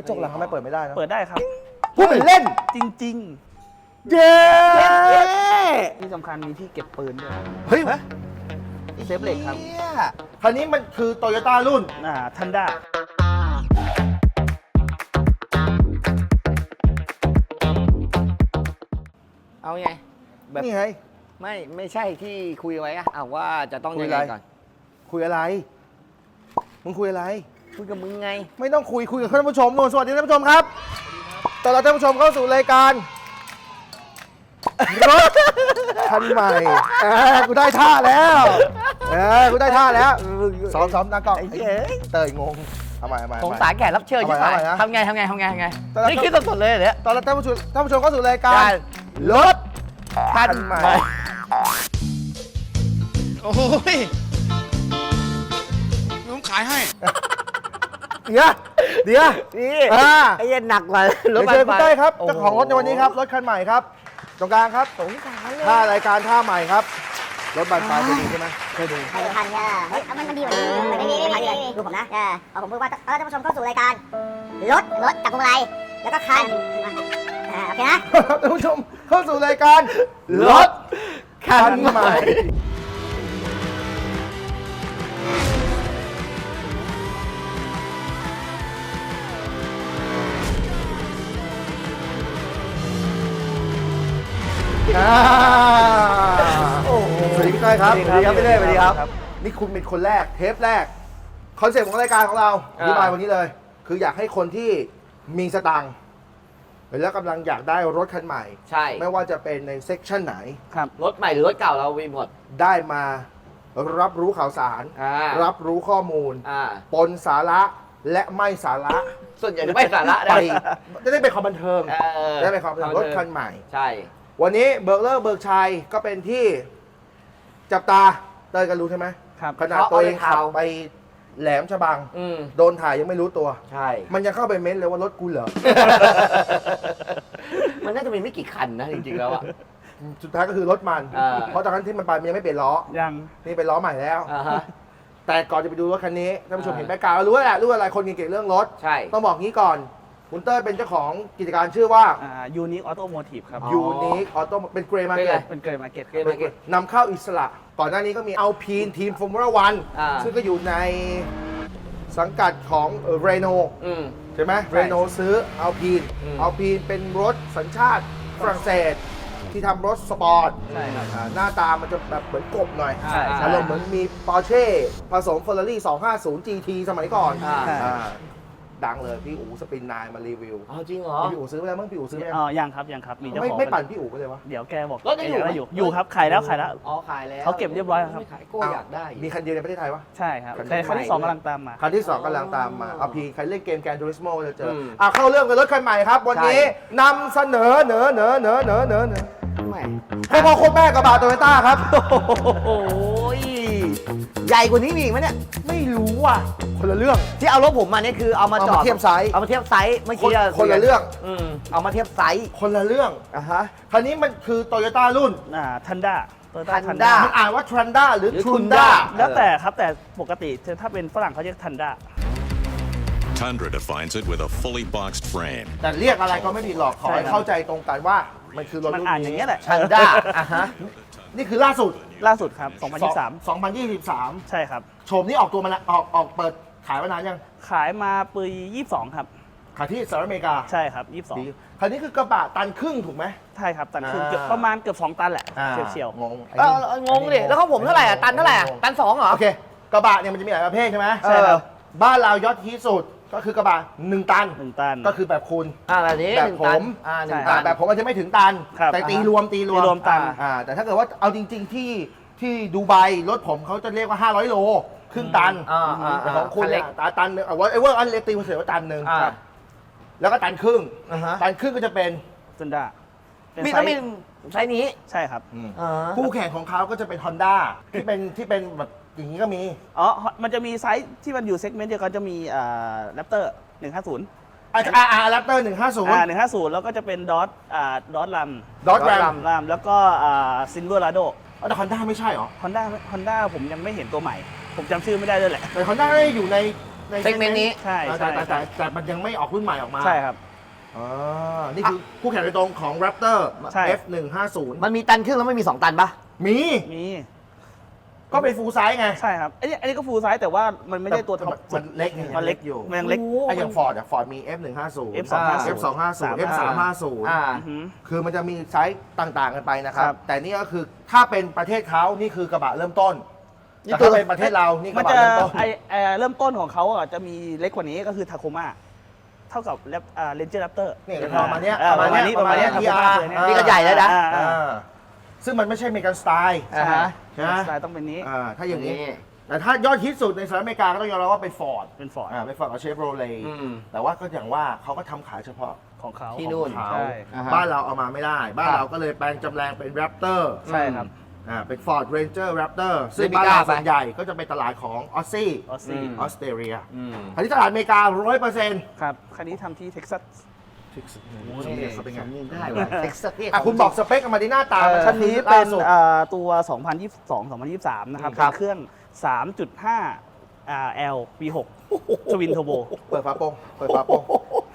ระจกหลังทำไมเปิดไม่ได้นะเปิดได้ครับ พูดเป็นเล่น จริง เย้ๆ ที่สำคัญมีที่เก็บปืนด้วยเฮ้ยเซฟเหล็กครับเนี่ยคันนี้มันคือโตโยต้ารุ่น อ่าทันด้าเอาไง แบบ นี่ไง ไม่ไม่ใช่ที่คุยไว้อะเอาว่าจะต้องคุยยังไงอะไร ก่อน คุยอะไร มึงคุยอะไร คุยกับมึงไง ไม่ต้องคุยคุยกับท่านผู้ชมโน่นสวัสดีท่านผู้ชมครับตอนรับท่านผู้ชมเข้าสู่รายการรถคันใหม่เออกูได้ท่าแล้วเออกูได้ท่าแล้วซ้อมซ้อมหน้ากล้องไอ้เหี้ย เตยงงเอาใหม่เอาใหม่สเอางใหม่สารแขกรับเชิญเอาใหม่ใช่ไหมเอาใหม่นะทำไงทำไงทำไงทำไงตอนแรกนี่คิดสดๆเลยเนี่ยตอนรับท่านผู้ชมท่านผู้ชมเข้าสู่รายกาการรรถคันใหม่ โอ้ยผมขายให้ เดี๋ยวเดี๋ยวนี่อ่าไอ้เหี้ย็นหนักกว่ารเดี๋ยวถเชิญคุณเต้ยครับโโหเจ้าของรถในวันนี้ครับรถคันใหม่ครับตรงกลางครับสงสารเลยท่ารายการท่าใหม่ครับรถบัตรปลายเคยดูใช่ไหมเคยดูใครจะทันเนี่ยเฮ้ยเอามันมันดีกว่านี้ไม่ดีไม่ดีไม่ดีดูผมนะเออเอาผมพูดว่าเออท่านผู้ชมเข้าสู่รายการรถรถกับพวงมาลัยแล้วก็คันอ่าโอเคนะท่านผู้ชมเข้าสู่รายการรถคันคันใหใหม่ อ่าสวัสดีพี่ต้อยครับ สวัสดีครับพี่เต้ยสวัสดีครับครับ นี่คุณเป็นคนแรก เทปแรก คอนเซ็ปต์ของรายการของเราอธิบายวันนี้เลย คืออยากให้คนที่มีสตังค์แล้วกำลังอยากได้รถคันใหม่ ใช่ ไม่ว่าจะเป็นในเซกชันไหน ครับ รถใหม่หรือรถเก่าเรามีหมด ได้มารับรู้ข่าวสาร อ่ารับรู้ข้อมูล อ่า ปนสาระและไม่สาระส่วนใหญ่จะไม่สาระไปนะจะได้เป็นความบันเทิง เออได้เป็นความบันเทิงรถคันใหม่ ใช่ วันนี้เบิร์กเลอร์เบิร์กชัยก็เป็นที่จับตาเตยกันรู้ใช่ไหมครับขนาดตัวเองขับไปแหลมฉบัง อืมโดนถ่ายยังไม่รู้ตัว ใช่ มันยังเข้าไปเม้นเลยว่ารถกูเหรอ มันน่าจะมีไม่กี่คันนะจริงๆแล้วอะ สุดท้ายก็คือรถมัน อ่า เพราะตอนนั้นที่มันไปมันยังไม่เปลี่ยนล้อ ยังนี่เป็นล้อใหม่แล้ว อ่าฮะ แต่ก่อนจะไปดูรถคันนี้ท่านผู้ชมอ่า เห็นแบ็กกราวด์รู้แล้วแหละรู้อะไรคนเก่งๆเรื่องรถ ใช่ ต้องบอกงี้ก่อน คุณเต้ยเป็นเจ้าของกิจการชื่อว่าอ่า ยูนิคออโตโมทีฟครับ อ๋อ Unique Auto เป็นเกรย์มาเป็นเก็ไงตเป็นเกิดมาเก็ตเกรย์มาร์เก็ต นำเข้าอิสระ ก่อนหน้านี้ก็มีเอาพีนทีมฟอร์มูล่าวันอ่า ซึ่งก็อยู่ในสังกัดของเรโนอืม ใช่ไหมเรโนซื้อเอาพีนอืม เอาพีนเป็นรถสัญชาติฝรั่งเศส ที่ทำรถสปอร์ตใช่ครับ อ่าหน้าตามันจะแบบเหมือนกบหน่อยใช่ใช่ อารมณ์เหมือนมีปอร์เช่ผสมเฟอร์รารี่250 GT สมัยก่อนอ่า อ่า ดังเลยพี่อู๋สปินนายมารีวิวเอาจริงเหรอ พี่อู๋ซื้อไปแล้วมั้งพี่อู๋ซื้อไปยังอ๋อยังครับยังครับมีเจ้าไม่ของไม่ปั่นพี่อู๋ไปเลยวะ เดี๋ยวแกบอกรถยังอยู่แกไหม อยู่อยู่ครับขายแล้วขายแล้ว อ๋อขายแล้วเขาเก็บเรียบร้อยแล้วครับ ไม่ขายโก้อยากได้มีคันเดียวในประเทศไทยวะ ใช่ครับคันนี้แต่คันที่สองกำลังตามมา คันที่2กำลังตามมาเอาพีใครเล่นเกมแกนทูริสโมจะเจออมอะเข้าเรื่องกันรถคันใหม่ครับ วันนี้ใช่ นำเสนอเนอเนอเนอเนอเนอเนอไม่พ่อพ่อโคตรแม่กระบะโตโยต้าครับ โอ้ย ใหญ่กว่านี้มีอีกไหมเนี่ย ไม่รู้อะ คนละเรื่อง ที่เอารถผมมาเนี่ยคือเอามาเอาจมาอดเทียบไซส์ เอามาเทียบไซส์เมื่อคนกี้าคนละเรื่อง อืมเอามาเทียบไซส์คนละเรื่อง อะฮะ คันนี้มันคือโตโยต้ารุ่น อ่าทันด้าโตโยต้าทัน Tunda ด้ามันอ่านว่าทรันด้าหรือหรือทรุนด้า Tunda แล้วแต่ครับแต่ปกติถ้าเป็นฝรั่งเขาเรียกทันด้า Tundra defines it with a fully boxed frame. แต่เรียกอะไรก็ไม่ผิดหรอกขอให้ใช่ครับเข้าใจตรงกันว่า มันคือรถมันรุ่นอ่านอย่างนี้เงี้ยแหละชันด้าอะฮะ นี่คือล่าสุด ล่าสุดครับ 2023 2023 ใช่ครับ โฉมนี้ออกตัวมาแล้วออกออกเปิดขายมานานยัง ขายมาปี22 ครับ ขายที่สหรัฐอเมริกาใช่ครับ ดี22คันนี้คือกระบะตันครึ่งถูกไหม ใช่ครับตันครึ่งอ่า เกือบประมาณเกือบ2 ตันแหละเฉียวงงไอ้เอนี่อเอองงดิแล้วของผมเท่าไหร่อะตันเท่าไหร่อะตันสองเหรอ โอเค กระบะเนี่ยมันจะมีหลายประเภทใช่ไหมใช่ครับ เออบ้านเรายอดฮิตสุด ก็คือกระบะ1ตันๆ1ตัน ก็คือแบบคุณอ่าแบบนี้แบบหนึ่งตันผม อ่าหนึ่งใช่ตัอ่าน แบบผมอาจจะไม่ถึงตัน ครับแต่ตีรวมตีรวมตีรวมตัน อ่าแต่ถ้าเกิดว่าเอาจริง ๆ ที่ที่ดูไบรถผมเขาจะเรียกว่า 500 โล ครึ่งตันอ่าอ่าแต่ของคุณคันเล็เนี่ยกตาตันหนึ่งเอาไว้ไอ้เว่าอันเล็กตีมาเสียว่าตันหนึ่งอ่า ครับแล้วก็ตันครึ่ง อ่าฮะตันครึ่งก็จะเป็นทันด้าเป็นมีไซแล้วมีส์ไซส์นี้ใช่ครับ อ่า คู่แข่งของเขาก็จะเป็น Honda ที่เป็นที่เป็นแบบ อย่างนี้ก็มี อ๋อ มันจะมีไซส์ที่มันอยู่เซกเมนต์เดียวกันจะมีอ่าแรปเตอร์150อ่าอ่าแรปเตอร์หนึ่งห้าศูนย์อ่า150แล้วก็จะเป็นดอทอ่าดอทลัมดอทแรมลัมแล้วก็อ่าซินเวอร์ลาโดแต่ Honda ไม่ใช่เหรอฮอนด้าฮอนด้าผมยังไม่เห็นตัวใหม่ ผมจำชื่อไม่ได้ด้วยแหละ แต่ Honda ได้อยู่ในใน segment นี้ใช่แต่ใช่แต่แต่แต่มันยังไม่ออกรุ่นใหม่ออกมา ใช่ครับอ๋อนี่คือคู่แข่งโดยตรงของ Raptor ใช่ F150 มันมีตันครึ่งแล้วไม่มี 2 ตันปะมี มี ก็เป็นฟูลไซส์ไงใช่ครับอันนี้อันนี้ก็ฟูลไซส์แต่ว่ามันไม่ได้ตัวท็อปมันเล็กไงมันเล็กอยู่มันยังเล็ก ไอ้อย่างฟอร์ดอะฟอร์ดมี F150 F250 F250 F350 อ่า อือหือ คือมันจะมีไซส์ต่างๆกันไปนะครัครับบแต่นี่ก็คือถ้าเป็นประเทศเขานี่คือกระบะเริ่มต้นนี่แต่ตัวถ้าเป็นประเทศเรานี่กมันระบะจะเริ่มต้น ไอเอ่อเริ่มต้นของเขาอะจะมีเล็กกว่านี้ก็คือทาโคมาเท่ากับแรปอ่าเรนเจอร์แรปเตอร์นี่ประมาณเนี้ยประมาณนี้ประมาณนี้ประมาณเนี้ย Tacoma TR เลยเยนี่ก็ใหญ่แล้วนะ อ่า อ่า ซึ่งมันไม่ใช่เมกันสไตล์อ่าฮะใช่ไหมสไตล์ต้องเป็นนี้ อ่าถ้าอย่างนี้ นี่ แต่ถ้ายอดฮิตสุดในสหรัฐอเมริกาก็ต้องยอมรับว่าเป็นฟอร์ดเป็นฟอร์ดอ่าเป็นฟอร์ดกับเชฟโรเลอืม แต่ว่าก็อย่างว่าเขาก็ทำขายเฉพาะ ของเขาที่นู่นเขา ใช่อ่าฮะ บ้านเราเอามาไม่ได้ บ้านครับเราก็เลยแปลงจำแรงเป็นแรปเตอร์ใช่ครับอ่าเป็น Ford Ranger Raptor ซึ่งไม่บ้านกล้าเราไปส่วนใหญ่ก็จะเป็นตลาดของออสซี่ออสซี่อืม ออสเตรเลียอืม อันนี้ตลาดอเมริกา100%ครับคันนี้ทำที่เท็กซัส สำเนียงเขาเป็นไงได้ว่ะเท็กซัสเนี่ยอะคุณบอกสเปคออกมาดีหน้าตามันคัชัดนนี้นี้เป็เป็นนสุดอ่าตัว 2022 2023 นะครับครัเป็บ นเครื่อง 3.5อ่า L V6 ทวินเทอร์โบเปิดฝาโปร่งเปิดฝาโปร่ง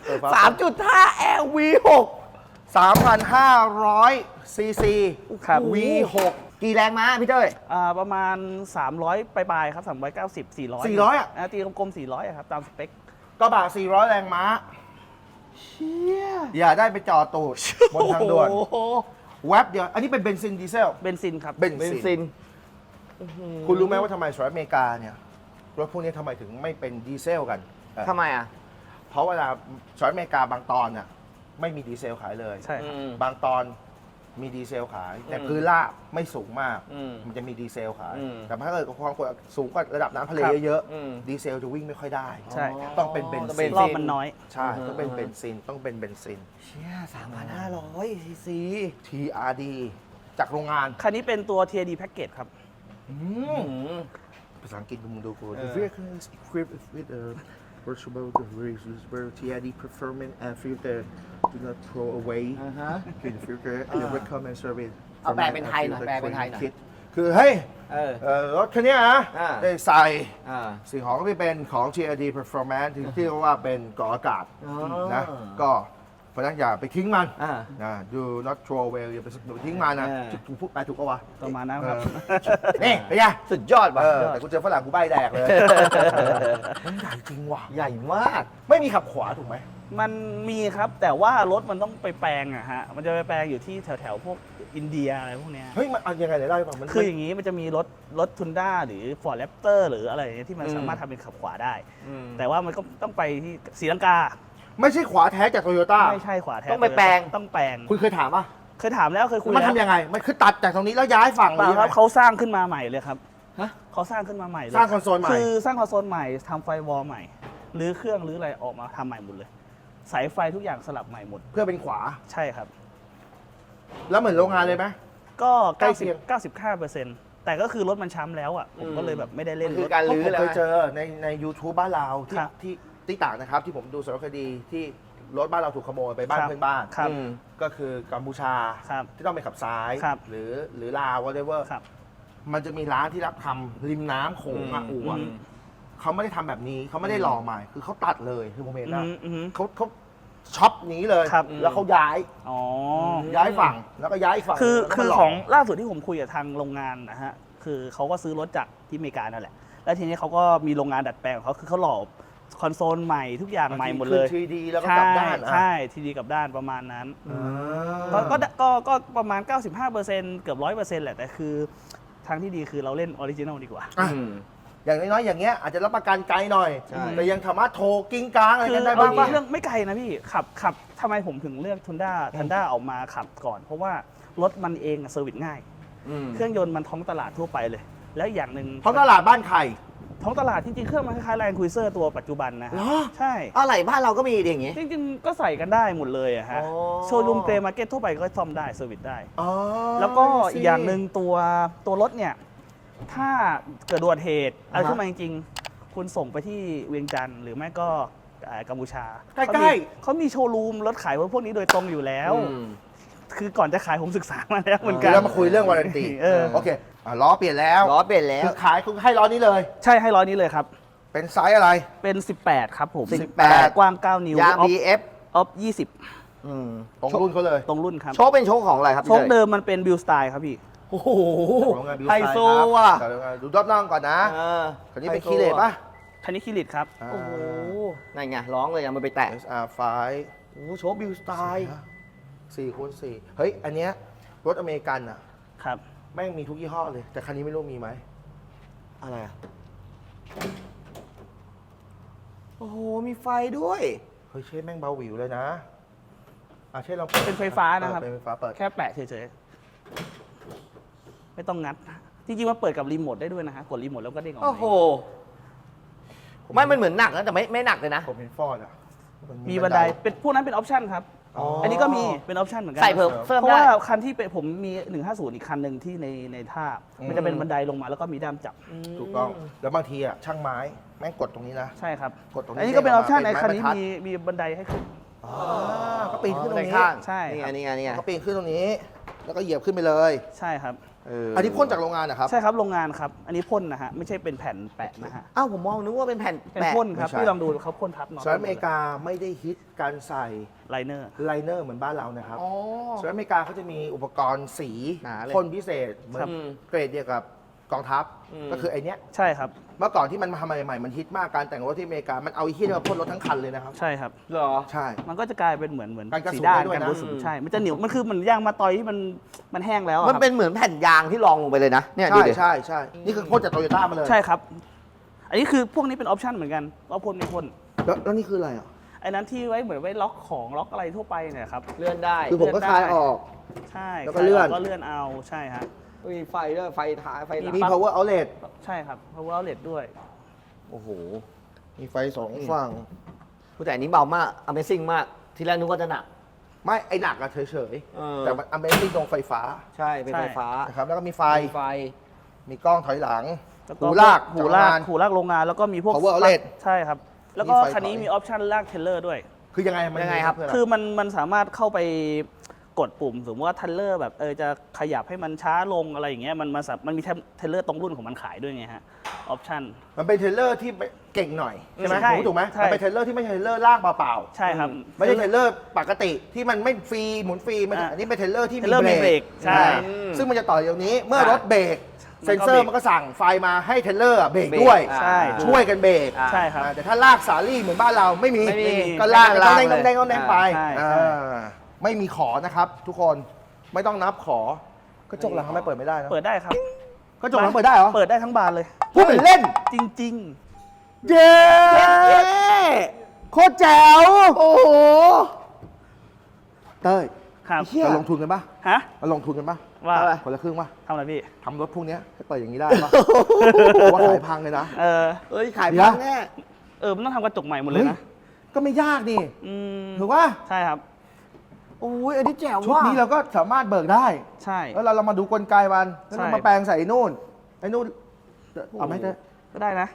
เปิดฝาโปร่งสามจุดห้า LV6 3,500ซีซีครับ V6 กี่แรงม้าพี่เต้ย อ่าประมาณ 300 ปลายๆครับ 390 400 400อะ ตีกลมๆ400อะครับ ตามสเปค กระบะ400 แรงม้า อย่าได้ไปจอดตูดบนทางด่วนโอ้โหแวบเดียว อันนี้เป็นเบนซินดีเซล เบนซินครับ เบนเบนซินซินคุณรู้ไหมว่าทำไมสหรัฐอเมริกาเนี่ยรถพวกนี้ทำไมถึงไม่เป็นดีเซลกันเออทำไมอะเพราะเวลาสหรัฐอเมริกาบางตอนน่ะไม่มีดีเซลขายเลย ใช่ครับบางตอน มีดีเซลขาย แต่อืมพื้นลาบไม่สูงมาก อืมมันจะมีดีเซลขาย อืมแต่ถ้าเกิดความกดสูงกว่าระดับน้ำทะเลครับเยอะอืมๆดีเซลจะวิ่งไม่ค่อยได้ใช่ต้องเป็นเบนต้องซิเป็นนรอบมันน้อย ใช่ต้องเป็นเบนซินต้องเป็นเบนซิน เชี่ยสามพันห้าร้อยซีซี TRD จากโรงงานคันนี้เป็นตัว TRD Package ครับอืมภาษาอังกฤษมึงดูกูเอ The อ vehicle is equipped with a virtual where TRD performance and filter do not throw away อ่าฮะ Okay, the filter and the recommend service เอาแปลเป็นไทยหน่อย from แปลเป็นไทยหน่อย kit คือเฮ้ยเออ เอ่อรถคันเนี้ยนะอ่า ได้ใส่อ่า สิ่งของที่เป็นของ TRD performance ที่ที่เรียกว่าเป็นกรองอากาศอ๋อ นะก็ เพราะฉะนั้นอย่าไปทิ้งมันอ่า นะ do not throw away อย่าไปอย่าไปทิ้งมันนะเออ ถูกพูดไปถูกปะวะประมาณนั้นครับ เออนี่เป็นไงสุดยอดว่ะเออแต่กูเจอฝรั่งกูใบแดกเลยมันใหญ่จริงว่ะใหญ่มาก ไม่มีขับขวาถูกไหม มันมีครับแต่ว่ารถมันต้องไปแปลงอะฮะ มันจะไปแปลงอยู่ที่แถวๆพวกอินเดียอะไรพวกเนี้ย เฮ้ย มันเอายังไงเดี๋ยวเล่าให้ฟังมัน คืออย่างนี้มันจะมีรถรถทุนด้าหรือ Ford Raptor หรืออะไรอย่างเงี้ยที่มันอืม สามารถทำเป็นขับขวาได้อืมแต่ว่ามันก็ต้องไปที่ศรีลังกา ไม่ใช่ขวาแท้จากโตโยต้า ไม่ใช่ขวาแท้ต้องไปแปลง ต้องแปลงคุณเคยถามป่ะ เคยถามแล้วเคยคุยมันแล้วทำยังไง มันคือตัดจากตรงนี้แล้วย้ายฝั่งเปล่าหอครับยังไงเขาสร้างขึ้นมาใหม่เลยครับฮะ เขาสร้างขึ้นมาใหม่เลยสร้างคอนโซลใหม่ คือสร้างคอนโซลใหม่ทำไฟวอลใหม่หรือเครื่องหรืออะไรออกมาทำใหม่หมดเลย สายไฟทุกอย่างสลับใหม่หมด เพื่อเป็นขวา ใช่ครับ แล้วเหมือนโรงงานเลยไหม ก็ใกล้เคียง 90 95เปอร์เซ็นต์แต่ก็คือรถมันช้ำแล้วอะผมก็เลยแบบไม่ได้เล่นมันคืรอถการเพราะลื้อผมแล้วเคยเจอในใน YouTube บ้านเราที่ครับ ที่ ที่ต่างนะครับ ที่ผมดูสารคดีที่รถบ้านเราถูกขโมยไปบ้านครับเพื่อนบ้านครับอืมก็คือกัมพูชาครับที่ต้องไปขับซ้าย ครับ หรือหรือลาว whatever ครับ มันจะมีร้านที่รับทำริมน้ำโขงอะอืมอู่อะอืม เขาไม่ได้ทำแบบนี้เขาไม่ได้หล่อใหม่คือเขาตัดเลยคือผมเห็นนะอืมอืม เขาเขาช็อปหนี้เลย ครับ แล้วเขาย้ายอ๋อย้ายฝั่งแล้วก็ย้ายอีกฝั่งคือแล้วก็คือมาหล่ของล่าสุดที่ผมคุยกับทางโรงงานนะฮะคือเขาก็ซื้อรถจากที่อเมริกานั่นแหละ แล้วทีนี้เขาก็มีโรงงานดัดแปลงของเขาคือเขาหล่อ คอนโซลใหม่ทุกอย่างใหม่หมดเลยคือ 3D แล้วก็ใช่กลับด้านอะใช่ทีดีกับด้านประมาณนั้นอ่าก็ก็ก็ก็ประมาณ 95%เกือบ100%แหละแต่คือทางที่ดีคือเราเล่นออริจินอลดีกว่าอะอืมอย่างน้อยๆอย่างเงี้ยอาจจะรับประกันไกลหน่อยใช่แต่ยังสามารถโทรกิ้งกลางอะไรคืกัอนได้บาบ้างงบางเนี่ยเรื่องไม่ไกลนะพี่ ขับขับทำไมผมถึงเลือกทันด้าทันด้าออกมาขับก่อน เพราะว่ารถมันเองอะเซอร์วิสง่ายอืมเครื่องยนต์มันท้องตลาดทั่วไปเลย แล้วอย่างหนึ่งท้องตลาดบ้านไข่ ท้องตลาดจริงๆ เครื่องมันคล้ายๆแรงคุยเซอร์ตัวปัจจุบันนะฮะเหรอ ใช่ อะไรบ้านเราก็มีดิอย่างงี้ จริงๆ ก็ใส่กันได้หมดเลยอะฮะ อ๋อ โชว์รูมเกรมาร์เก็ตทั่วไปก็ซ่อมได้เซอร์วิสได้ อ๋อแล้วก็อีกอย่างหนึ่งตัวตัวรถเนี่ย ถ้าเกิดอุบัติเหตุอะไรอ่าฮะขึ้นมาจริงๆ คุณส่งไปที่เวียงจันทร์หรือไม่ก็เอ่อกัมพูชาใกล้เขามีเขามีโชว์รูมรถขายพวกนี้โดยตรงอยู่แล้ว อืม คือก่อนจะขายผมศึกษามาแล้วเหมือนๆกันแล้วมาคุยเรื่องวารันตีเออ โอเคอะล้อเปลี่ยนแล้วล้อเปลี่ยนแล้ว คือขายคุณให้ล้อนี้เลย ใช่ให้ร้อยนี้เลยครับ เป็นไซส์อะไร เป็น 18 ครับผม18 กว้าง 9 นิ้วยาง ออฟ BF ออฟอืมตรงรุ่นเขาเลย20 ตรงรุ่นครับ โชคเป็นโชคของอะไรครับโชคเดิมมันเป็นบิลสไตล์ครับพี่ โอ้โหของโรงงาน Bill ไฮ Style โซครับว่ะจากโรงงานดูรอบน่องก่อนนะเออคันนี้เป็นไฮโซคีเลตป่ะคันนี้คิริตครับ โอ้โหนั่นไงร้องเลยยังมันไปแตะ SR5 โอ้โหโชคบิวสไตล์ สี่คูณสี่เฮ้ย อันเนี้ยรถอเมริกันอะครับ แม่งมีทุกยี่ห้อเลย แต่คันนี้ไม่รู้มีไหม อะไรอะโอ้โห มีไฟด้วย เฮ้ยเช่แม่งเบาหวิวเลยนะ อะเช่ลองเป็นไฟฟ้านะครับเออเป็นไฟฟ้าเปิด แค่แปะเฉยๆ ไม่ต้องงัดจริงๆมันเปิดกับรีโมทได้ด้วยนะฮะ กดรีโมทแล้วก็เด้งออกโอ้โห ไม่ มันเหมือนหนักนะแต่ไม่ไม่หนักเลยนะ ผมเห็นฟอร์ดอะนมีบันไดเป็นพวกนั้นเป็นออปชั่นครับ อ๋ออัอันนี้ก็มีเป็นออปชั่นเหมือนกัใส่เพิ่มเพิ่มเพราะได้ ว่าคันที่เป็นผมมี 150 อีกคันหนึ่งที่ในในท่ามันจะเป็นบันไดลงมาแล้วก็มีด้ามจับถูกต้อง แล้วบางทีอะช่างไม้แม่งกดตรงนี้นะ ใช่ครับกดตรงนี้อันนี้ก็เป็นออปชั่นเป็ในนไม้คันนี้บรรทัด มีมีบันไดให้ขึ้นอ่าก็ปีนขึ้นตรงนี้ ข้างใช่ นี่ครัไงบนี่ไงนี่ไง ก็ปีนขึ้นตรงนี้ แล้วก็เหยียบขึ้นไปเลยใช่ครับเอออันนี้พ่นจากโรงงานนะครับ ใช่ครับโรงงานครับ อันนี้พ่นนะฮะไม่ใช่เป็นแผ่นแปะนะฮะอ้าวผมมองนึกว่าเป็นแผ่นเป็นแปะพ่นครับไม่ใช่ ที่ลองดูเขาพ่นทับน็อตสหรัฐอเมริกาไม่ได้ฮิตการใส่ไลเนอร์ไลเนอร์เหมือนบ้านเรานะครับอ๋อสหรัฐอเมริกาเขาจะมีอุปกรณ์สีหนาเลยพ่นพิเศษเหมือนครับเกรดเดียวกับ กองทัพอืม ก็คือไอเนี้ยใช่ครับ เมื่อก่อนที่มันมาทำใหม่ๆมันฮิตมากการแต่งรถที่อเมริกามันเอาไอ้ที่มาพ่นรถทั้งคันเลยนะครับ ใช่ครับ เหรอ ใช่ มันก็จะกลายเป็นเหมือนเหมือนกันกระสุนสีด้านได้ด้วยกันนะกระสุนใช่ มันจะเหนียวมันคือเหมือนยางมาตอยที่มันมันแห้งแล้วอะมันครับเป็นเหมือนแผ่นยางที่รองลงไปเลยนะ เนี่ยดูใช่ดิใช่ใช่นี่คือพ่นจากโตโยต้ามาเลยใช่ครับ อันนี้คือพวกนี้เป็นออปชั่นเหมือนกันว่าพ่นไม่พ่นแล้วแล้วนี่คืออะไรอะไอ้นั้นที่ไว้เหมือนไว้ล็อกของล็อกอะไรทั่วไปเนี่ยครับ เลื่อนได้ คือผมก็คลายออก ใช่แล้วก็เลื่อนก็เลื่อนเอาใช่ฮะ มีไฟด้วยไฟท้ายไฟหลังมี power outlet ใช่ครับ power outlet ด้วย โอ้โห มีไฟสองฝั่ง แต่อันนี้เบามาก Amazing มาก ทีแรกนึกว่าจะหนัก ไม่ไอหนักอะเฉยเออ ๆ แต่มันอเมซิ่งตรงไฟฟ้าใช่ เป็นใช่ ไฟฟ้านะครับแล้วก็มีไฟ มีไฟ มีกล้องถอยหลังแล้วหูลากหูลากจากโรงงานหูลากโรงงานแล้วก็มีพวก power outlet ใช่ครับ แล้วก็มีไฟคันนี้ถอย มีออปชั่นลากเทรลเลอร์ด้วย คือยังไงมันยังไงครับเพื่ออะคือมันมันสามารถเข้าไป กดปุ่ม สมมติว่าเทรลเลอร์แบบเออจะขยับให้มันช้าลงอะไรอย่างเงี้ยมันมันสามันมีเทรลเลอร์ตรงรุ่นของมันขายด้วยไงฮะออปชั่น มันเป็นเทรลเลอร์ที่เก่งหน่อย ใช่ไหมใช่ผมถูกไหมใช่ มันเป็นเทรลเลอร์ที่ไม่ใช่เทรลเลอร์ลากเปล่าๆใช่ครับ ไม่ใช่เทรลเลอร์ปกติที่มันไม่ฟรีหมุนฟรีมันอะอันนี้เป็นเทรลเลอร์ที่เทรลเลอร์มีเบรกใช่อ่าซึ่งมันจะต่อเดี๋ยวนี้เมื่อรถเบรกมันก็เซ็นเซอร์เบรกมันก็สั่งไฟมาให้เทรลเลอร์อะเบรกด้วยอ่าใช่ช่วยกันเบรกอ่าใช่ครับ อ่าแต่ถ้าลากสาลี่เหมือนบ้านเราไม่มีไม่มีก็ลากไม่ต้ได้องแดงต้องแดงต้องแดงไปใช่ใช่ อ่า ไม่มีขอนะครับ ทุกคนไม่ต้องนับขอกระจกหลังทำไมเปิดไม่ได้นะเปิดได้ครับกระจกหลังเปิดได้เหรอเปิดได้ทั้งบานเลยพูดเป็นเล่น จริง เย้โคตรแจ๋วโอ้โหเต้ยๆ ครับ เราลงทุนกันปะฮะ เราลงทุนกันปะว่าอะไรคนละครึ่งปะทำอะไรพี่ ทำรถพวกเนี้ยให้เปิดอย่างนี้ได้ปะว่าขายพังเลยนะ เออ เอ้ยขายเดี๋ยวพังแน่ เออมันต้องทำกระจกใหม่หมดเลยนะ ก็ไม่ยากนี่อืมถูกว่า ใช่ครับ โอ้ยอันนี้แจ๋วชุดว่ะ นี้เราก็สามารถเบิกได้ ใช่ แล้วเราเรามาดูกลไกมันแล้วเราใช่ มาแปลงใส่ไอ้นู่นไอ้นู่นเอาไหมเต้ยก็ได้นะ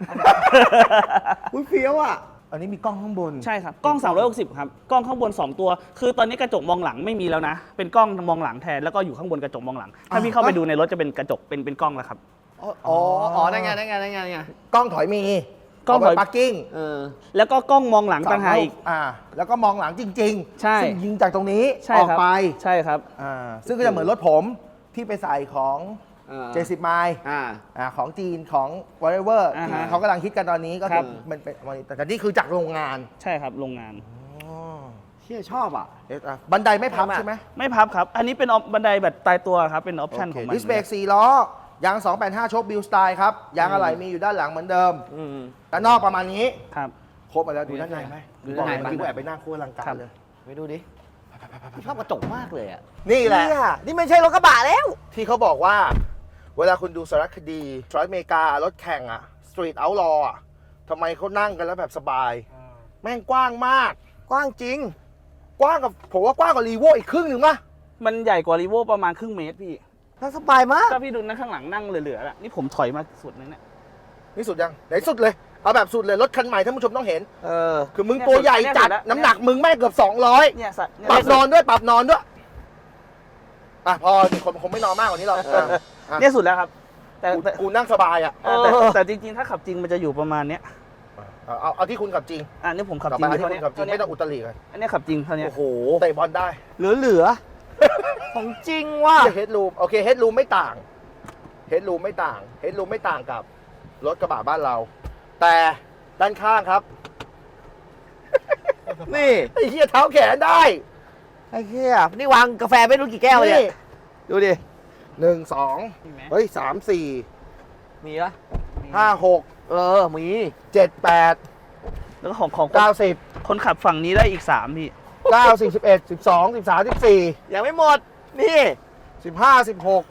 อุ้ยเฟี้ยวอะ อันนี้มีกล้องข้างบน ใช่ครับ กล้อง 360 ครับ กล้องข้างบน 2 ตัว คือตอนนี้กระจกมองหลังไม่มีแล้วนะ เป็นกล้องมองหลังแทน แล้วก็อยู่ข้างบนกระจกมองหลัง ถ้าพี่เข้าไปดูในรถจะเป็นกระจกเป็นเป็นกล้องแล้วครับ อ๋อ อ๋ออ๋อได้ไงได้ไงได้ไงได้ไงกล้องถอยมี กล้องถอยพาร์กิ้งเออ แล้วก็กล้องมองหลังต่างหากอีก อ่า แล้วก็มองหลังจริงๆใช่ ซึ่งยิงจากตรงนี้ใช่ออกครับไปใช่ครับ อ่าซึ่งก็จะเหมือนรถผมที่ไปใส่ของอ่า70ไมล์อ่า อ่าของจีนของ whatever อ่าที่ฮะเขากำลังฮิตกันตอนนี้ก็ครัคือบมันเป็นแต่แต่นี่คือจากโรงงานใช่ครับโรงงาน เชี่ยชอบอะ เอ๊ะอะบันไดไม่พับทำไมใช่ไหมไม่พับครับ อันนี้เป็นออปบันไดแบบตายตัวครับ เป็นออปชั่นของมัน ดิสเบรก4ล้อ ยาง 285 โชคบิลสไตล์ครับ ยางอะไรมีอยู่ด้านหลังเหมือนเดิมอืมด้านนอกประมาณนี้ ครับ ครบมาแล้วดูด้านในไหมดูด้านใน บอกเลยเมื่อกี้บ้างกูแอบไปนั่งคู่อลังการครับเลย ไปดูดิชอบกระจกมากเลยอะนี่แหละเยนี่ไม่ใช่รถกระบะแล้ว ที่เขาบอกว่า เวลาคุณดูสารคดีสหรัฐอเมริการถแข่งอะสตรีทเอาท์ลออะทำไมเขานั่งกันแล้วแบบสบาย แม่งกว้างมาก กว้างจริง กว้างกับผมว่ากว้างกว่ารีโวอีกครึ่งหนึ่งป่ะมันใหญ่กว่ารีโวประมาณครึ่งเมตรพี่ แล้วสบายมากถ้าพี่ดูนั่งข้างหลังนั่งเหลือๆอะนี่ผมถอยมาสุดนึงเนี่ยนี่สุดยังไหนสุดเลยเอาแบบสุดเลยรถคันใหม่ท่านผู้ชมต้องเห็นเออคือมึงตัวใหญ่จัดเนี่ยสุดแล้วน้ำหนักมึงแม่งเกือบ200เนี่ยสัตว์เยปรับนอนด้วยปรับนอนด้วยอะพอคนคงไม่นอนมากกว่านี้หรอกอะอะเนี่ยสุดแล้วครับ แต่กูแต่กูนั่งสบายอะเออแต่แต่แต่จริงๆ ถ้าขับจริงมันจะอยู่ประมาณเนี้ยเอาเอาเอาที่คุณขับจริงอันนี้ผมขับต่อจไปริงเอาที่เท่าคุณขับจริงนี้เท่านี้ไม่ต้องอุตริกันอันนี้ขับจริงเท่านี้โอ้โหเตะบอลได้ เหลือเหลือๆ ของจริงว่ะ เฮดรูมโอเคเฮดรูมไม่ต่างเฮดรูมไม่ต่างเฮดรูมไม่ต่างกับรถกระบะบ้านเรา แต่ด้านข้างครับนี่ไอ้เหี้ยเท้าแขนได้ไอ้เหี้ยนี่วางกาแฟไม่รู้กี่แก้วเลยนี่อะดูดิ หนึ่งสองมีไหมเฮ้ยสามสี่มีปะห้าหกเออ มี เจ็ดแปดแล้วก็ของของคนเก้าสิบคนขับฝั่งนี้ได้อีกสามพี่ เก้าสิบสิบเอ็ดสิบสองสิบสามสิบสี่ยังไม่หมด นี่สิบห้าสิบหก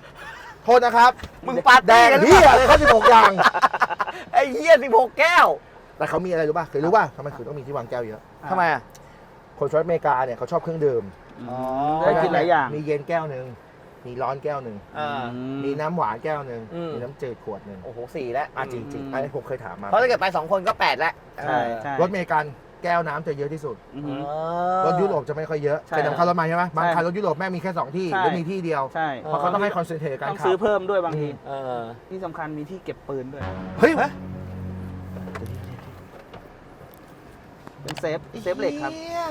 โทษนะครับมึงปาร์ตี้แดงกันหรือเหี้ยเปล่า เลยเขาสิบหกอย่าง ไอ้เหี้ยสิบหกแก้วแต่เขามีอะไรรู้ป่ะเคยรู้ป่ะทำไมถึงต้องมีที่วางแก้วเยอะ ทำไมอะ คนสหรัฐอเมริกาเนี่ยเขาชอบเครื่องดื่มอ๋อได้กินหลายอย่าง มีเย็นแก้วหนึ่งมีร้อนแก้วหนึ่งอ่า มีน้ำหวานแก้วหนึ่งอืม มีน้ำจืดขวดหนึ่งโอ้โหสี่แล้วอะจริงจริงๆอันนี้ผมเคยถามมาเพราะถ้าเกิดไปสองคนก็แปดแล้วใช่ใช่รถอเมริกัน แก้วน้ำจะเยอะที่สุด อือเอหืออรถยุโรปจะไม่ค่อยเยอะใช่เคยนำเข้ารถมาใช่ไหมบางใช่คันรถยุโรปแม่งมีแค่สองที่ใช่ หรือมีที่เดียว ใช่ เพราะเขาต้องให้คอนเซนเทรตการต้องขัซื้อบเพิ่มด้วยบางทีเออ ที่สำคัญมีที่เก็บปืนด้วย เฮ้ยเป็นเซฟ เซฟเหล็กครับ หี้ย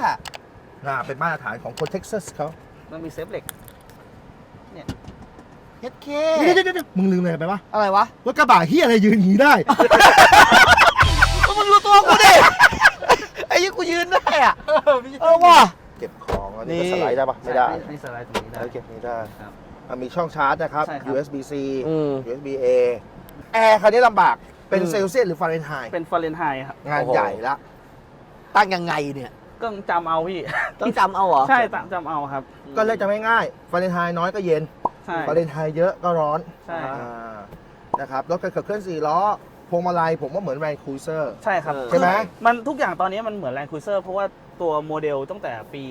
อ่าเป็นมาตรฐานของคนเท็กซัสเขามันมีเซฟเหล็ก เฮ็ดเค เดี๋ยวเดี๋ยวเดี๋ยวมึงลืมอะไรไปปะอะไรวะ รถกระบะเฮียอะไรยืนอย่างนี้ได้ ยี่กูยืนได้อะเออว่ะ เก็บของอันนี่นี้ก็สไลด์ได้ปะไม่ได้นี่สไลด์ตรงนี้ได้ แล้วเก็บนี้ได้ครับอะมีช่องชาร์จนะครับ ใช่ครับ USB C อืม USB A แอร์คันนี้ลำบากเป็นอืม เซลเซียสหรือฟาเรนไฮต์เป็นฟาเรนไฮต์ครับงานโอ้โหใหญ่ละ ตั้งยังไงเนี่ย ก็จำเอาพี่ ต้องจำเอาเหรอใช่จำจำเอาครับ ก็เลยจะไม่ง่ายฟาเรนไฮต์น้อยก็เย็นใช่ ฟาเรนไฮต์เยอะก็ร้อนใช่ อ่านะครับรถขับเคลื่อน4ล้อ พวงมาลัยผมว่าเหมือนแวนคูเซอร์ ใช่ครับเออใช่ไหมมันทุกอย่างตอนนี้มันเหมือนแลนด์ค u เซอร์เพราะว่าตัวโมเดลตั้งแต่ปี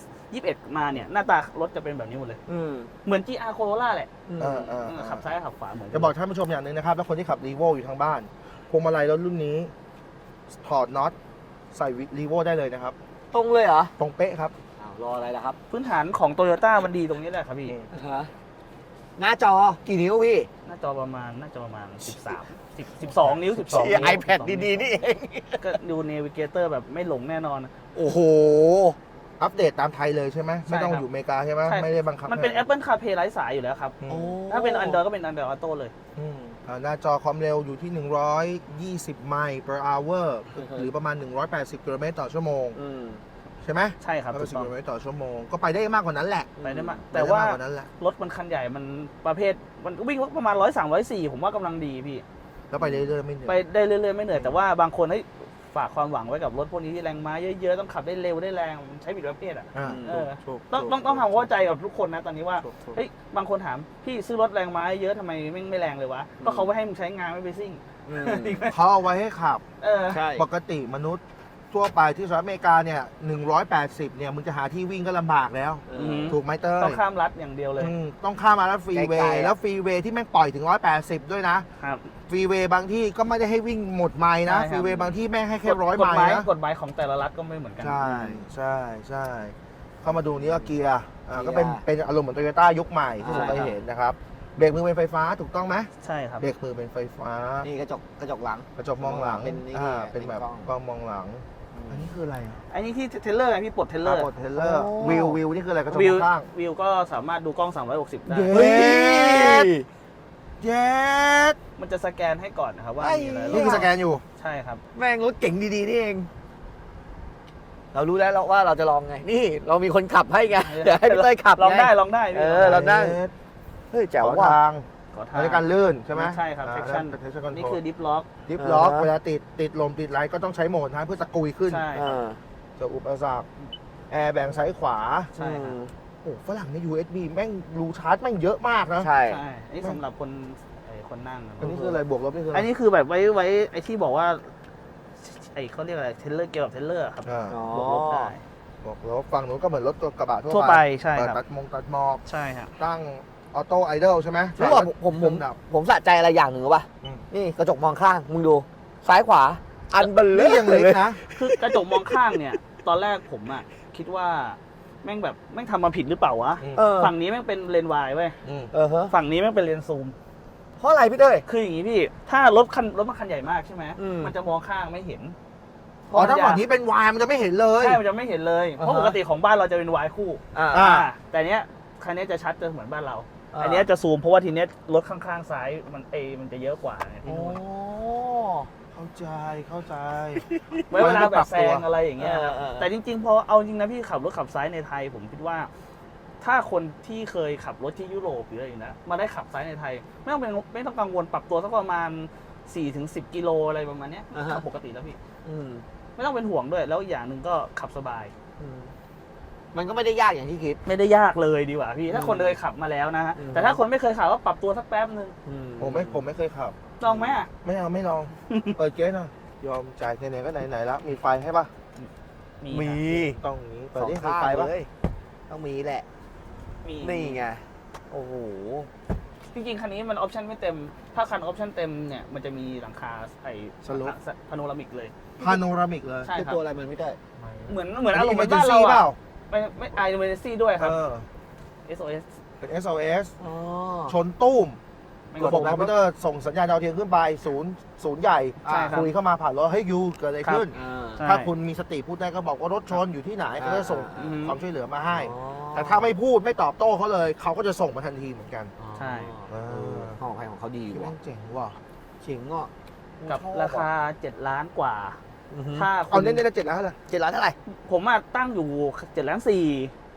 2021 มาเนี่ย หน้าตารถจะเป็นแบบนี้หมดเลย อืมเหมือน GR Corolla แหละเออเออเออเออขับซ้ายขับขวาเหมือนนจะบอกท่านผู้ชมอย่างหนึ่งนะครับ แล้วคนที่ขับรีโวอยู่ทางบ้านพวงมาลัยรถรุ่นนี้ ถอดน็อตใส่รีโวได้เลยนะครับ ตรงเลยเหรอตรงเป๊ะครับ อ้าวรออะไรล่ะครับพื้นฐานของโตโยต้ามันดีตรงนี้แหละครับพี่ฮะหน้าจอกี่นิ้วพี่ หน้าจอประมาณน่าจะประมาณ 13 10 12 นิ้ว 12 นิ้วไอแพดดีๆ นี่เองก็ดูเนวิเกเตอร์แบบไม่หลงแน่นอน โอ้โห อัปเดตตามไทยเลยใช่ไหมไม่ต้องใช่ครับอยู่อเมริกาใช่ไหม ใช่ ไม่ได้บังคับมันเป็น ให้ Apple CarPlay ไร้สายอยู่แล้วครับอืมโอ้ ถ้าเป็น Android ก็เป็น Android Auto เลย อืมอ่าหน้าจอความเร็วอยู่ที่ 120 ไมล์ per hour หรือประมาณ 180 กิโลเมตรต่อชั่วโมง อืมใช่ไหมใช่ครับถูก180ต้อกิงโลเมตรต่อชั่วโมง ก็ไปได้มากกว่านั้นแหละไปได้มากไปแต่ได้ว่ามากกว่านั้นแหละ รถมันคันใหญ่มันประเภท มันวิ่งประมาณร้อยสามร้อยสี่ผมว่ากำลังดีพี่ แล้วไปเรื่อยๆไม่เหนื่อยไปได้เรื่อยๆไม่เหนื่อยแต่ว่าบางคนเฮ้ยฝากความหวังไว้กับรถพวกนี้ที่แรงม้าเยอะๆต้องขับได้เร็วได้แรงมันใช้ผิดประเภทอะ อ่าเออ ถูกต้องถูกต้องต้องทำเข้าใจกับทุกคนนะตอนนี้ว่าถูกถูก เฮ้ยบางคนถามพี่ซื้อรถแรงม้าเยอะทำไมไม่ไม่แรงเลยวะก็เขาไว้ให้มึงใช้งานไม่ไปซิ่งอืมจริงไหมเขาเอาไว้ให้ขับ เออ ใช่ ปกติมนุษย์ ทั่วไปที่สหรัฐอเมริกาเนี่ย180 เนี่ยมึงจะหาที่วิ่งก็ลำบากแล้ว เออือมถูกไหมเต้ยต้องข้ามรัดอย่างเดียวเลย อืมต้องข้ามมาแล้วฟรีเวไกลย์ๆอะแล้วฟรีเวย์ที่แม่งปล่อยถึง 180 ด้วยนะ ครับ ฟรีเวย์บางที่ก็ไม่ได้ให้วิ่งหมดไมล์นะ ใช่ครับ ฟรีเวย์บางที่แม่งให้แค่ร้อยกไมฎหมายล์นะ กฎหมายของแต่ละรัฐก็ไม่เหมือนกันใช่ใช่ใช่เข้ามาดูนี่ก็เกียร์อ่าก็เป็นเป็นอารมณ์เหมือนโตโยต้ายุคใหม่ที่ผมใช่เคยครับ เห็นนะครับ เบรกมือเป็นไฟฟ้าถูกต้องไหมใช่ครับ เบรกมือเป็นไฟฟ้า นี่กระจกกระจกหลัง กระจกมองหลังเป็นนี่อ่าไงเป็นแบบเป็นกล้อง กล้องมองหลัง อันนี้คืออะไรอะอันนี้ที่เทรลเลอร์ไงพี่ปลดเทรลเลอร์กดเทเลอร์โอ้ วิววิวนี่คืออะไรกระจกวิมวองข้าง วิวก็สามารถดูกล้อง 360 ได้เย้เฮ้ย เย็ดมันจะสแกนให้ก่อนนะครับว่าไอ้มีอะไรนี่คือสแกนอยู่ ใช่ครับ แม่งรถเก่งดีๆนี่เอง เรารู้แล้วว่าเราจะลองไง นี่เรามีคนขับให้ไง เดี๋ยวให้พี่เต้ยขับลองได้ไลองได้พี่เออ เรานั่งย็ดเฮ้ยแจ๋วขอว่ะทางข อทาในการลื่นใช่ไหมใช่ครับ traction เทคชั่นนี่คือดิฟล็อก ดิฟล็อกอ่าฮะ เวลาติดติดลมติดไรก็ต้องใช้โหมดนะเพื่อตะกุยขึ้นใช่เอครับอเจออุปสรรคแอร์แบ่งซ้ายขวาใช่ครับ โอ้ฝรั่งใน USB แม่งรูชาร์จแม่งเยอะมากนะ ใช่ ใช่อันนี้สำหรับคนไอ้คนนั่งนะอันนี้คืออะไรบวกลบนี่คืออัอันนี้คือแบบไว้ไว้ไอ้ที่บอกว่าไอ้เขาเรียกอะไรเทรลเลอร์เกี่ยวกับเทรลเลอร์ครับอ่าอ๋อ บวกลบได้บวกลบฝั่งนู้นก็เหมือนรถตัวกระบะทั่ทั่วไปใช่เปิดครับ ตัดมงตัดหมอกใช่ครับตั้ง ออโต้ไอดอลใช่ไหมรู้ป่ะผมผมผมดับ ผมสะใจอะไรอย่างหนึ่งรู้ป่ะอืม นี่กระจกมองข้างมึงดู ซ้ายขวา อันเบลเลนี่ยังเล็กนะ คือกระจกมองข้างเนี่ย ตอนแรกผมอะคิดว่าแม่งแบบแม่งทำมาผิดหรือเปล่าวะ เออฝั่งนี้แม่งเป็นเลนส์วายเว้ยอืมเออฮะฝั่งนี้แม่งเป็นเลนส์ซูม เพราะอะไรพี่เต้ย คืออย่างนี้พี่ ถ้ารถคันรถมันคันใหญ่มากใช่ไหมอืม มันจะมองข้างไม่เห็นอ๋อถ้าเพก่อระนนี้เป็นวายมันจะไม่เห็นเลย ใช่มันจะไม่เห็นเลย เพราะอ่าฮะ ปกติของบ้านเราจะเป็นวายคู่ อ่า อ่า แต่เนี้ยคันนี้จะชัดจะเหมือนบ้านเรา อ่าอันเนี้ยจะซูมเพราะว่าทีเนี้ยรถข้างๆซ้ายมันเอมันจะเยอะกว่าไงที่โอ้ นู่นเข้าใจ เข้าใจไว้เวลามันแบปรับบแซตัวงอะไรอย่างเงี้ยครับเออเออเออแต่จริงๆ พอเอาจริงนะพี่ขับรถขับซ้ายในไทย ผมคิดว่า ถ้าคนที่เคยขับรถที่ยุโรปหรืออะไรอย่างเงี้ยมาได้ขับซ้ายในไทย ไม่ต้องเป็นไม่ต้องกังวลปรับตัวสักประมาณ4ถึง10 กิโลอะไรประมาณเนี้ยอ่าฮะ ขับปกติแล้วพี่ อืมไม่ต้องเป็นห่วงด้วย แล้วอีกอย่างหนึ่งก็ขับสบาย อืม มันก็ไม่ได้ยากอย่างที่คิด ไม่ได้ยากเลยดีกว่าพี่ ถ้าคนเคยขับมาแล้วนะฮะ อืม แต่ถ้าคนไม่เคยขับก็ปรับตัวสักแป๊บนึงผมไม่ผมไม่เคยขับ ลองไหมอะ ไม่เอาไม่ลอง เปิดเก๊หน่อยยอมจ่ายไหนๆก็ไหนๆแล้วมีไฟให้ปะมีมี ต้องอย่างนี้สเปิดองที่มีข้างไฟปะเลยต้องมีแหละ มีนี่ไง โอ้โห จริงๆคันนี้มันออปชั่นไม่เต็ม ถ้าคันออปชั่นเต็มเนี่ยมันจะมีหลังคาไอ้พาโนรามิกเลย พาโนรามิกเลย ใช่คือครับตัวอะไรมันไม่ได้เหมือนเหมือนอารมณ์เหมือนบ้าน Emergency เราเปล่า อะ ไม่ไม่ไอเมเนซี่ด้วยครับ เออ SOS เป็น SOS อ๋อชนตุ้มไม่ระบบคคอมพิวเตอร์ส่งสัญญาณดาวเทียมขึ้นไปศูนย์ศูนย์ใหญ่ใช่ครับ คุยเข้ามาผ่านรถให้ยูเกิดอะไรขึ้น อ่า ใช่ ถ้าคุณมีสติพูดได้ก็บอกว่ารถชนอยู่ที่ไหนอ่าก็จะส่งอืมความช่วยเหลือมาให้ อ๋อแต่ถ้าไม่พูดไม่ตอบโต้เขาเลย เขาก็จะส่งมาทันทีเหมือนกัน ใช่ เออ ของใครของเขาดีที่ว่ะแม่งเจ๋งว่ะ เจ๋งอะกับราคา 7 ล้านกว่า ถ้าถ้าเอาคุณเน้นๆเจ็ดล้านเลยเจ็ดล้านเท่าไหร่ผมอะตั้งอยู่7ล้านสี่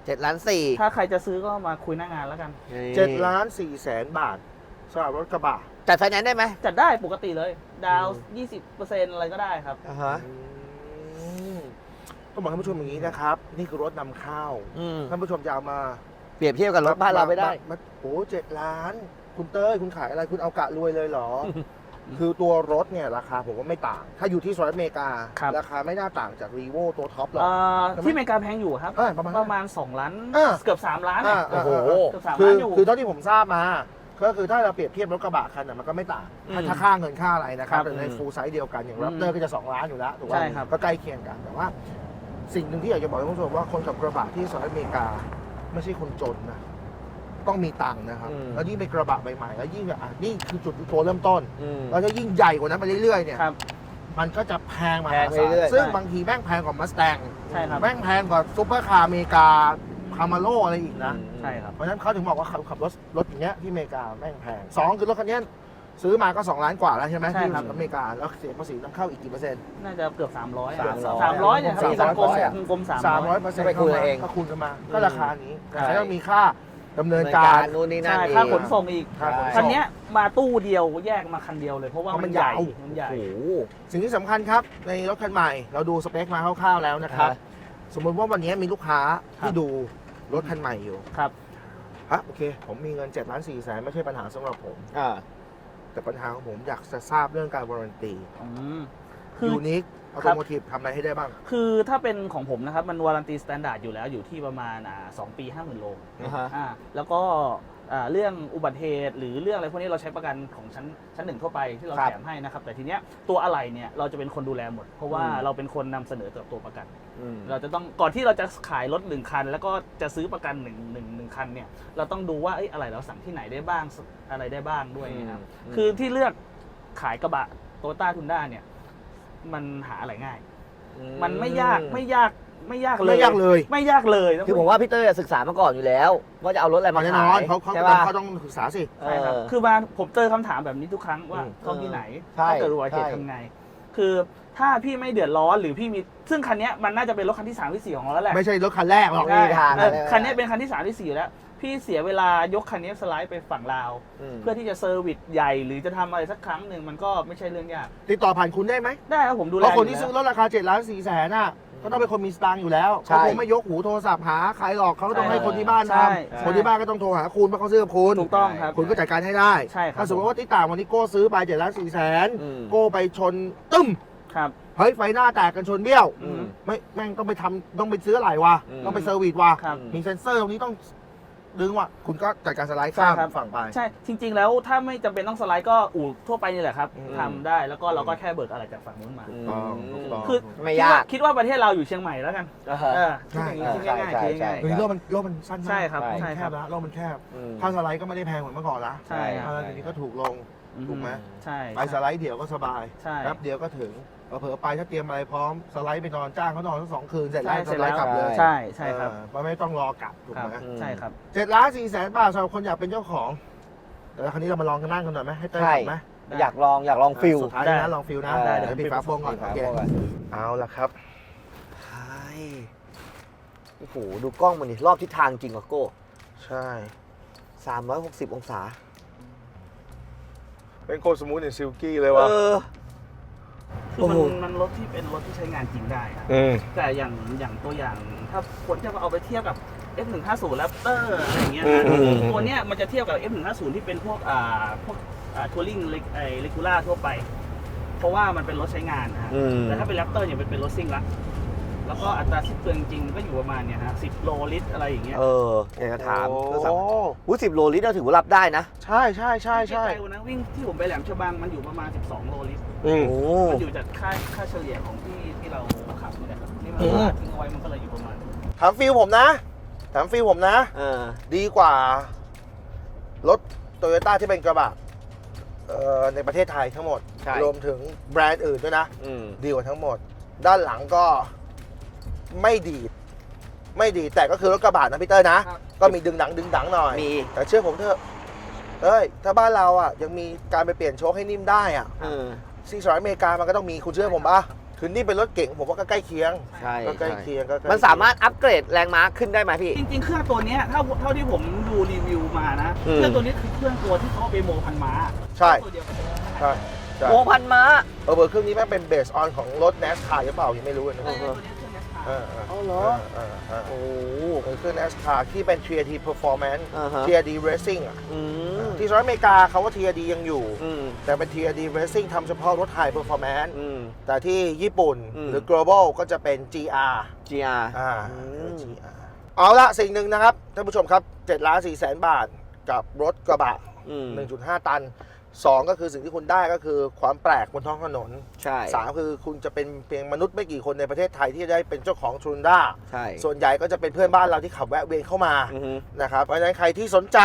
เจ็ดล้านสี่ถ้าใครจะซื้อก็มาคุยหน้างานแล้วกัน เจ็ดล้านสี่แสนบาทสำหรับรถกระบะจัดไฟแนนซ์ได้ไหมจัดได้ปกติเลย ดาวน์20%อะไรก็ได้ครับ อ่าฮะอืมต้องบอกท่านผู้ชมอย่างนี้นะครับ นี่คือรถนำเข้าอืมท่านผู้ชมจะเอามาเปรียบเทียบกับรถบ้านเราไม่ได้ มาโอ้เจ็ดล้าน คุณเต้ยคุณขายอะไรคุณเอากะรวยเลยเหรอ คือตัวรถเนี่ยราคาผมว่าไม่ต่าง ถ้าอยู่ที่สหรัฐอเมริกา ครับ ราคาไม่น่าต่างจากรีโวตัวท็อปหรอก เอ่อที่อเมริกาแพงอยู่ครับ เออประมาณประมาณ 2 ล้าน อ่าเกือบ 3 ล้านอ่าอะโอ้โห เกือบสามคืล้าอนอยู่ คือเท่าที่ผมทราบมา ก็คือถ้าเราเปรียบเทียบรถกระบะคันน่ะมันก็ไม่ต่างอืมถ้าค่าเงินค่าอะไรนะครับครับแต่ในฟูลไซส์เดียวกันอย่างอืมรับเตอร์ก็จะ 2 ล้านอยู่แล้วถูกไหมใช่ครับ ก็ใกล้เคียงกันแต่ว่า สิ่งหนึ่งที่อยากจะบอกให้คุณผู้ชมว่าคนขับกระบะที่สหรัฐอเมริกา ไม่ใช่คนจนนะ ต้องมีตังค์นะครับ อืม แล้วยิ่งเป็นกระบะใหม่ๆ แล้วยิ่งแบบอะนี่คือจุดตัวเริ่มต้น อืมแล้วจะยิ่งใหญ่กว่านั้นไปเรื่อยๆเนี่ย ครับ มันก็จะแพงมแพหางไปศาลเรื่อยๆซึ่งใช่ บางทีแม่งแพงกว่ามัสแตงใช่ครับ แม่งแพงกว่าซุปเปอร์คาร์อเมริกาคามาโลอะไรอีกนะ ใช่ครับ เพราะฉะนั้นเขาถึงบอกว่าขับขับรถรถอย่างเงี้ยที่อเมริกาแม่งแพงสองคือรถคันเนี้ยซื้อมาก็ 2 ล้านกว่าแล้วใช่ไหมใช่ที่ครับ อเมริกาแล้วเสียภาษีนำเข้าอีกกี่เปอร์เซ็นต์ น่าจะเกือบ300อะ300 300เนี่ยครับสามที่สังคมร้อยอะกลมๆสามร้อย300เปอร์เซ็นต์ไปคูณเองก็คูณกันมา ก็ราคานี้ใช่ แต่ต้องมีค่า ดำเนินในการนู่นนี่นั่นใช่อีก ค่าขนส่งอีก ค่าขนส่ง คันเนี้ยมาตู้เดียวแยกมาคันเดียวเลย เพราะว่าเพราะมัมันนใหญ่ยาว มันใหญ่ โอ้โห สิ่งที่สำคัญครับ ในรถคันใหม่ เราดูสเปคมาคร่าวๆแล้วนะครับอ่าสมมติว่าวันนี้มีลูกค้าครับที่ดูรถคันใหม่อยู่ครับ ฮะโอเค ผมมีเงิน7ล้าน4แสนไม่ใช่ปัญหาสำหรับผม อ่า แต่ปัญหาของผมอยากจะทราบเรื่องการวารันตีอืมคือยูนิค ออครัโตบโมทีฟทำอะไรให้ได้บ้าง คือถ้าเป็นของผมนะครับ มันวารันตีสแตนดาร์ดอยู่แล้วอยู่ที่ประมาณอ่าสองปีห้าหมื่นโลอ่าฮะ อ่าแล้วก็อ่าเรื่องอุบัติเหตุ หรือเรื่องอะไรพวกนี้เราใช้ประกันของชั้นชั้นหนึ่งทั่วไปที่เราครับแถมให้นะครับ แต่ทีเนี้ยตัวอะไรเนี่ยเราจะเป็นคนดูแลหมด เพราะว่าอืม เราเป็นคนนำเสนอกับตัวประกัน อืม เราจะต้องก่อนที่เราจะขายรถหนึ่งคัน แล้วก็จะซื้อประกันหนึ่งหนึ่งหนึ่งคันเนี่ยเราต้องดูว่าเอ้ยอะไรเราสั่งที่ไหนได้บ้างอะไรได้บ้างด้วยนะครับอืม คือที่เลือกขายกระบะโตโยต้าทุนด้าเนี่ย มันหาอะไรง่าย มันไม่ยากไม่ยากไม่ยากเลย ไม่ยากเลย ไม่ยากเลยต้องคือผมว่าพี่เต้ยศึกษามาก่อนอยู่แล้ว ว่าจะเอารถอะไรมาแน่นขาอนยเขาเขาใช่ป่ะเขาต้องศึกษาสิใช่ครับเออคือมาผมเจอคำถามแบบนี้ทุกครั้งว่าอืมซ่อมที่ไหนใช่ถ้าเกิดอุบัติเหตุใช่ทำไง คือถ้าพี่ไม่เดือดร้อนหรือพี่มีซึ่งคันเนี้ยมันน่าจะเป็นรถคันที่สามที่สี่ของเราแล้วแหละไม่ใช่รถคันแรกหรอกไม่มีทางเออเลยคันเนี้ยเป็นคันที่สามที่สี่อยู่แล้ว พี่เสียเวลายกคันเนี้ยสไลด์ไปฝั่งลาวมเพื่อที่จะเซอร์วิสใหญ่หรือจะทำอะไรสักครั้งหนึ่งมันก็ไม่ใช่เรื่องยาก ติดต่อผ่านคุณได้ไหมได้ครับผมดูแลเพราะคนที่ยู่ซื้อแล้วรถราคา7ล้าน4แสนน่ะก็ต้องเป็นคนมีสตางค์อยู่แล้วใช่ เขาคงไม่ยกหูโทรศัพท์หาใครหรอกเขาก็ต้องใช่ให้คนที่บ้านทใช่ำคนที่บ้านก็ต้องโทรหาคุณเพราะเขาซื้อกับคุณ ถูกต้องครับ คุณก็จัดการให้ได้ ใช่ครับ ถ้าสมมติว่าที่ต่างวันนี้โก้ซื้อไป7ล้าน4แสนอืม โก้ไปชนตึ้ม ครับ เฮ้ยไฟหน้าแตกกันชนเบี้ยว อืม ไม่แม่งต้องไปทำต้องไปซื้ออะไรวะ อืม ต้องไปเซอร์วิสวะ ครับ มีเซ็นเซอร์ตรงนี้ต้อง ดึงว่ะคุณก็จัดการสไลด์ข้ามใช่ครับ ฝั่งไป ใช่จริง ๆ แล้วถ้าไม่จำเป็นต้องสไลด์ก็อู่ทั่วไปนี่แหละครับอืม ทำได้แล้วก็เราก็แค่เบิกอะไรจากฝั่งนู้นมาต้องถูกต้อง คือไม่ยาก คิดว่าคิดว่าประเทศเราอยู่เชียงใหม่แล้วกันอ่าฮะ เออคิดอย่างนี้คิดง่ายๆใช่คิดง่ายใช่เฮ้ยโลกมันโลกมันสั้นมากใช่ครับใช่ใช่แคครับบแล้วโลกมันแคบอืม ค่าสไลด์ก็ไม่ได้แพงเหมือนเมื่อก่อนละใช่ครับค่าสไลด์เดี๋ยวนี้ก็ถูกลง ถูกไหม ใช่ ไปสไลด์เดี่ยวก็สบายใช่ แป๊บเดียวก็ถึง เผลอๆไปถ้าเตรียมอะไรพร้อมสไลด์ไปนอนจ้างเขานอนทั้งสองคืนเสร็จแล้วใช่สเสร็จไลแล้ด์วกลับเลยใช่ใช่ครับเออมันไม่ต้องรอกลับถูกครับ ไหมใช่ครับ เจ็ดล้านสี่แสนบาทสำหรับคนอยากเป็นเจ้าของแต่คราวนี้เรามาลองกันนั่งกันหน่อยไหมให้เต้ยใช่ ขับไหมอยากลองอยากลองฟิล สุดท้ายได้ นะลองฟิลนะได้ เดี๋ยวปิดฝาโปร่งก่อนปิดโอฝาเคโปร่งก่อนเอาละครับใช่โอ้โห ดูกล้องมันนี่รอบทิศทางจริงเหรอโก้ใช่ 360 องศา เป็นโคตรสมูทในซิลกี้เลยเอว่ะอ คือมันโอ้โห มันรถที่เป็นรถที่ใช้งานจริงได้ครับอืม แต่อย่างอย่างตัวอย่าง ถ้าคนจะเอาไปเทียบกับ F150 Raptor อะไรอย่างเงี้ยนะอืม ตัวเนี้ยมันจะเทียบกับ F150 ที่เป็นพวกอ่าพวกอ่าทัวริงเล็กไอเลกูล่าทั่วไป เพราะว่ามันเป็นรถใช้งานนะฮะอืม แต่ถ้าเป็น Raptor เนี่ยเป็นเป็นรถซิ่งละ แล้วก็อัตราสิ้นเปลืองจริงๆก็อยู่ประมาณเนี่ยฮะ10โลลิตรอะไรอย่างเงี้ยเอออยากจะถามโอ้ก็สามอู้สิบโลลิตรเราถือว่ารับได้นะ ใช่ใช่ใช่ใช่ไกลๆวันนั้นวิ่งที่ผมไปแหลมฉบังมันอยู่ประมาณ 12 โลลิตร อืม โอ้ มันอยู่จากค่าค่าเฉลี่ยของที่ที่เราขับนี่แหละครับนี่มันอืม ทิ้งเอาไว้มันก็เลยอยู่ประมาณ ถามฟิลผมนะถามฟิลผมนะ เออ ดีกว่า รถโตโยต้าที่เป็นกระบะเอ่อในประเทศไทยทั้งหมด ใช่ รวมถึงแบรนด์อื่นด้วยนะ อืม ดีกว่าทั้งหมด ด้านหลังก็ ไม่ดีดไม่ดีดแต่ก็คือรถกระบะนะพี่เต้ยนะ ครับ ก็มีดึงดังดึงดังหน่อย มี แต่เชื่อผมเถอะเอ้ย ถ้าบ้านเราอะ ยังมีการไปเปลี่ยนโชคให้นิ่มได้อะเออ ซีสหรัฐอเมริกามันก็ต้องมีคุณเชื่อผมปะคือนี่เป็นรถเก่งผมว่าก็ใกล้เคียง ใช่ก็ใกล้ใช่เคียงก็ใกล้มันสามารถอัปเกรดแรงม้าขึ้นได้ไหมพี่ จริงๆ เครื่องตัวเนี้ยถ้าเท่าที่ผมดูรีวิวมานะ อืม เครื่องตัวนี้คือเครื่องตัวที่เขาเอาไปโมพันม้าใช่ตัวเดียวกันใช่ใช่โมพันม้า เออเบอร์เครื่องนี้แม่งเป็นเบสออนของรถ NASCAR หรือเปล่ายังไม่รู้เลยนะใช่ตัวนี้เครื่อง NASCAR เออเออเอาเหรอ เออเออเอโอ้อเออเครื่อง NASCAR ที่เป็น TRD Performance อ่าฮะ TRD Racing อะอืมที่สหรัฐอเมริกาเขาว่า TRD ยังอยู่ อืมแต่เป็น TRD Racing ทำเฉพาะรถ High Performance อืม แต่ที่ญี่ปุ่นอืม หรือ global ก็จะเป็น GR GR อ่าอืม GR เอาละสิ่งหนึ่งนะครับท่านผู้ชมครับ7ล้าน4แสนบาทกับรถกระบะ อืม 1.5 ตัน 2ก็คือสิ่งที่คุณได้ก็คือความแปลกบนท้องถนนใช่3คือคุณจะเป็นเพียงมนุษย์ไม่กี่คนในประเทศไทยที่ได้เป็นเจ้าของทรูนด้าใช่ส่วนใหญ่ก็จะเป็นเพื่อนบ้านเราที่ขับแวะเวียนเข้ามาอือฮึนะครับเพราะฉะนั้นใครที่สนใจ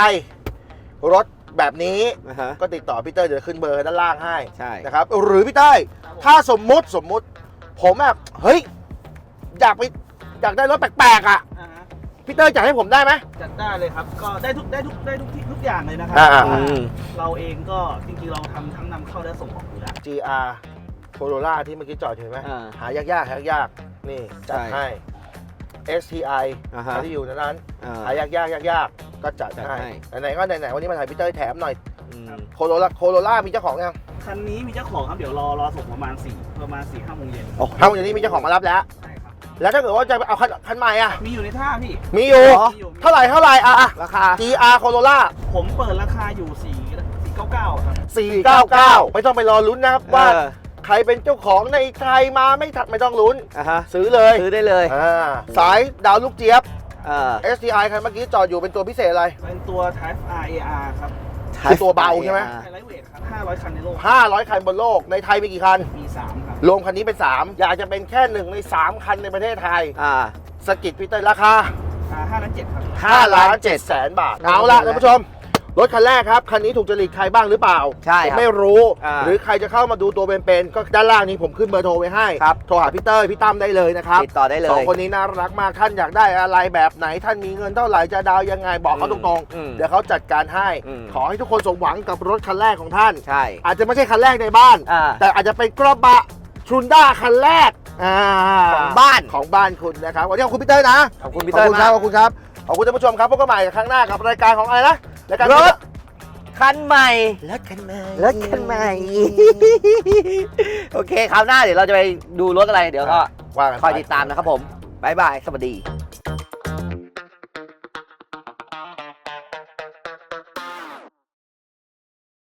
รถแบบนี้นะฮะก็ติดต่อพี่เต้ยเดี๋ยวขึ้นเบอร์ด้านล่างให้ใช่นะครับหรือพี่เต้ยถ้าสมมุติสมมุติ ผมแบบเฮ้ย อยากไปอยากได้รถแปลกๆอะอ่าฮะ พี่เต้ยจะให้ผมได้ไหมจัดได้เลยครับ ก็ได้ทุกได้ทุกได้ทุกที่ทุกอย่างเลยนะครัอ่าเพราะว่า อืม เราเองก็จริงๆเราทำทั้งนำเข้าและส่งออกอยู่แล้ว GR Corolla ที่เมื่อกี้จอดอยู่เห็นไหมอ่าหายากๆหายากๆนี่จัดใช่ให้ STI อ่าฮะ ที่อยู่ในนั้นอ่า หายากๆยากๆก็จัดจัดให้ ให้ ไหนๆก็ไหนๆวันนี้มาถ่ายพี่เต้ยแถมหน่อยอืม โคโรล่าโคโรล่ามีเจ้าของยังคันนี้มีเจ้าของครับ เดี๋ยวรอรอส่งประมาณ4ประมาณ4 5โมงเย็นโอ้ถ้าวันนี้มีเจ้าของมารับแล้ว ใช่ครับ แล้วถ้าเกิดว่าจะเอาคันคันใหม่อะ มีอยู่ในท่าพี่ มีอยู่ เหรอมีอยู่เท่าไหร่เท่าไหร่อะอะ ราคา GR Corolla ผมเปิดราคาอยู่4 499ครับ 499 ไม่ต้องไปรอลุ้นนะครับว่า เออใครเป็นเจ้าของในไทยมาไม่ทัดไม่ต้องลุ้น อะฮะซื้อเลยซื้อได้เลยอ่าสายดาวลูกเจี๊ยบ เออ STI คันเมื่อกี้จอดอยู่เป็นตัวพิเศษอะไร เป็นตัว Type R AR ครับ คือตัวเบาใช่ไหม ไฮไลท์เวทครับ500 คันในโลก 500 คันบนโลก ในไทยมีกี่คัน มี 3 ครับ รวมคันนี้เป็น 3 อยากจะเป็นแค่หนึ่งใน 3 คันในประเทศไทย อ่า สกิดพีเตอร์ราคา อ่า5ล้าน7ครับ 5 ล้าน7แสนบาท เอาละท่านผู้ชม รถคันแรกครับ คันนี้ถูกจริตใครบ้างหรือเปล่าใช่ผมครับไม่รู้ อ่าหรือใครจะเข้ามาดูตัวเป็นๆก็ด้านล่างนี้ผมขึ้นเบอร์โทรไว้ให้ ครับ โทรหาพี่เต้ยพี่ตั้มได้เลยนะครับติดต่อได้เลสองยคนนี้น่ารักมากท่านอยากได้อะไรแบบไหน ท่านมีเงินเท่าไหร่จะดาวยังไงบอกเขาตรงอืม ๆ เดี๋ยวเขาจัดการให้ อืม ขอให้ทุกคนสมหวังกับรถคันแรกของท่าน ใช่ อาจจะไม่ใช่คันแรกในบ้าน อ่า แต่อาจจะเป็นกระบะทรุนด้าคันแรกอ่าของบ้านของบ้านคุณนะครับวันนี้ขอบคุณพี่เต้ยนะขอบคุณพี่ขอบเต้ยคุณคมารับก ขอบคุณครับขอบคุณท่านผู้ชมครับพบกันใหม่ครั้งหน้ากับรายการของอะไรนะ รายการรถคันใหม่รถคันใหม่รถคันใหม่ โอเคคราวหน้าเดี๋ยวเราจะไปดูรถอะไรเดี๋ยวก็ว่ากันไปคอยติดตามนะครับผมบ๊ายบายสวัสดี